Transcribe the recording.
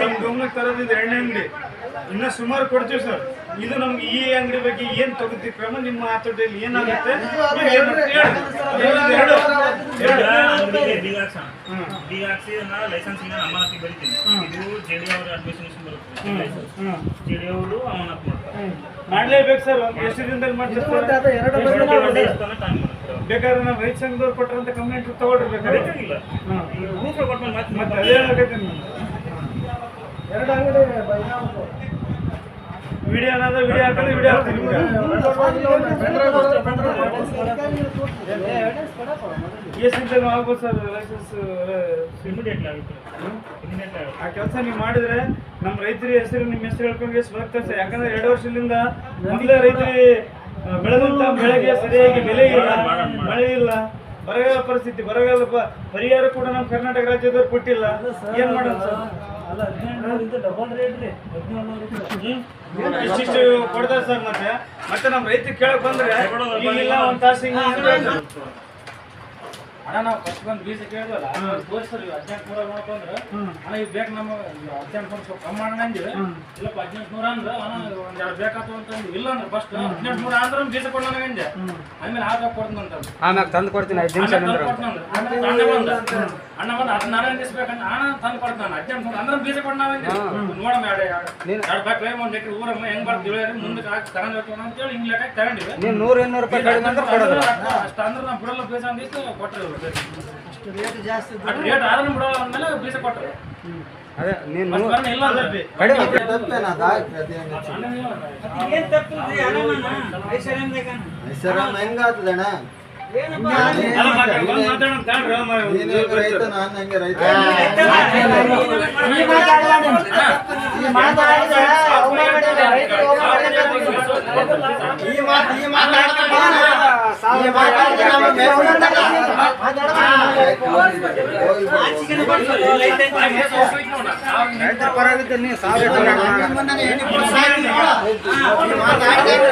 ನಮ್ಮ ಗಮನಕ್ಕೆ ತರೋದಿದೆ ಎಣ್ಣೆ ಅಂಗಡಿ. ಇನ್ನ ಸುಮಾರು ಕೊಡ್ತೀವಿ ಸರ್. ಇದು ನಮ್ಗೆ ಈ ಅಂಗಡಿ ಬಗ್ಗೆ ಏನು ತಗೋತಿ ಕ್ರಮ? ನಿಮ್ಮ ಆತೋಟದಲ್ಲಿ ಏನಾಗುತ್ತೆ? ಲೈಸೆನ್ಸ್ ಇಂದ ಇದು ಜೆ ಡಿ ಅವ್ರ ಬರುತ್ತೆ. ಜೆ ಡಿ ಅವರು ಅಮಾನತ್ ಮಾಡ್ತಾರೆ. ಮಾಡ್ಲೇಬೇಕು ಸರ್. ಎಷ್ಟು ದಿನದಲ್ಲಿ ಮಾಡ್ತಾರೆ ಎರಡು ಟೈಮ್ ಬೇಕಾದ್ರೆ ನಾವು ರೈತ ಸಂಘದವ್ರು ಕೊಟ್ಟರಂತ ಕಂಪ್ಲೇಂಟ್ ತಗೊಳ್ರಿ ಬೇಕಾದ್ರೆ. ರೂಪ ಮತ್ತೆ ಮತ್ತೆ ಅದೇ ಎರಡು ವಿಡಿಯೋ ಏನಾದ್ರು ವಿಡಿಯೋ ಎಷ್ಟು ಆಗ್ಬೋದು ಸರ್ ಲೈಸೆನ್ಸ್ ಇಮಿಡಿಯೇಟ್ಲಿ ಆಗುತ್ತೆ. ಆ ಕೆಲಸ ನೀವು ಮಾಡಿದ್ರೆ ನಮ್ಮ ರೈತರ ಹೆಸರು ನಿಮ್ಮ ಹೆಸರು ಹೇಳ್ಕೊಂಡು ಎಷ್ಟು ಸರ್? ಯಾಕಂದ್ರೆ ಎರಡು ವರ್ಷದಿಂದ ಮೊದಲೇ ರೈತರಿಗೆ ಆ, ಬೆಳೆದಂತ ಬೆಳೆಗೆ ಸರಿಯಾಗಿ ಬೆಲೆ ಇಲ್ಲ. ಮಳೆ ಇಲ್ಲ. ಬರಗಾಲ ಪರಿಸ್ಥಿತಿ ಬರಗಾಲ ಪರಿಹಾರ ಕೂಡ ನಮ್ಮ ಕರ್ನಾಟಕ ರಾಜ್ಯದವ್ರು ಕೊಟ್ಟಿಲ್ಲ. ಏನ್ ಮಾಡೋದು ಸರ್? ಅಲ್ಲ ಹದಿನೆಂಟು ಡಬಲ್ ರೇಟ್ ರೀ. ಹದಿನೇಳು ಇಷ್ಟಿಷ್ಟು ಕೊಡ್ತಾರೆ ಸರ್ ಮತ್ತೆ? ಮತ್ತೆ ನಮ್ಮ ರೈತ ಕೇಳಕ್ ಬಂದ್ರೆ ಈಗಿಲ್ಲ ಒಂದ್ ತಾಸು. ಅಣ್ಣ ನಾವು ಫಸ್ಟ್ ಬಂದು ಬೀಜ ಕೇಳಿದ್ವಲ್ಲ ತೋರಿಸ್ರಿ ಹದಿನೆಂಟು ನೂರ ನೋಡ್ಕೊಂಡ್ರೆ ಹ್ಮ್. ಅಣ್ಣ ಇದು ಬೇಕು ನಮ್ಮ ಹದಿನೆಂಟು ನೂರ ಸ್ವಲ್ಪ ಕಮ್ಮಿ ಮಾಡೋಣ ಅಂದಿವಿ ಇಲ್ಲಪ್ಪ ಹದಿನೆಂಟು ನೂರ ಅಂದ್ರೆ. ಅಣ್ಣ ಒಂದ್ ಎರಡು ಬೇಕಾತು ಅಂತ ಅಂದ್ವಿ. ಇಲ್ಲ ಅಂದ್ರೆ ಫಸ್ಟ್ ಹದಿನೆಂಟು ನೂರ ಅಂದ್ರೆ ಬೀಜ ಕೊಡೋಣ ಅಂದೆ. ಆಮೇಲೆ ಆಗ ಕೊಡ್ತೀನಿ ಅಂತ ಆಮ್ಯಾಗ ತಂದು ಕೊಡ್ತೀನಿ ಐದು ನಿಮಿಷ ಅಂದ್ರು. ಅಣ್ಣ ಬಂದ ಅಣ್ಣ ಬಂದ ಅದನ್ನ ನಾನೇ ದಿಸ್ಬೇಕಂತ ಅಣ್ಣ ತಂದು ಕೊಡ್ತಾನೆ ಹದಿನೆಂಟು ನೂರ ಅಂದ್ರೆ ಬೀಜ ಕೊಡೋಣ ನೋಡಮ್ಮ ಎರಡು ಎರಡು ಎರಡು ಬೇಕು ಒಂದು ಎಕರೆ ಊರಮ್ಮ ಹೆಂಗ್ ಬರ್ತೀವಿ ಮುಂದಕ್ಕೆ ಹಾಕಿ ತಗೊಂಡ್ ಹೋಗ್ತೀವಿ ಅಂತೇಳಿ ಹಿಂಗ್ ಲೆಕ್ಕ ತಗೊಂಡಿವಿ. ನೀನು ನೂರು ಇನ್ನೂರು ರೂಪಾಯಿ ಕಡಿಮೆ ಅಂದ್ರೆ ಕೊಡೋದು ಅಷ್ಟು ಅಂದ್ರೆ ನಾವು ಬಿಡಲ್ಲ ಬೀಜ ಅಂದಿತ್ತು ಕೊಟ್ಟರೆ ಅಷ್ಟು ರೇಟ್ ಜಾಸ್ತಿ ಅದ್ ರೇಟ್ ಆದ್ರೂ ಬಿಡಲ್ಲ ಅಂದ್ಮೇಲೆ ಬೀಜ ಕೊಟ್ಟರು. ಅದೇ ನೀನು ಇಲ್ಲ ಅಂದ್ರೆ ಕಡಿಮೆ ಅಮ್ಮ, ಒಂದು ನೀನು ಹೆಂಗ್ ರೈತ ನಾನು ಹೆಂಗೆ ರೈತ ಈ ಮಾತಾಡಿದ್ರೆ ಅವಮಾನ ಮಾಡಿದ್ರೆ ರೈತರು ಅವಮಾನ ಮಾಡಿದ್ರೆ ಈ ಮಾತು ಈ ಮಾತಾಡ್ತಾನ ಈ ಮಾತಾಡ್ತಾನ ನಮ್ಮ ರೈತರ ಪರವಾಗಿದ್ದಲ್ಲಿ ನೀವು ಸಾವಿರ ಮಾತಾಡ್ತಾನ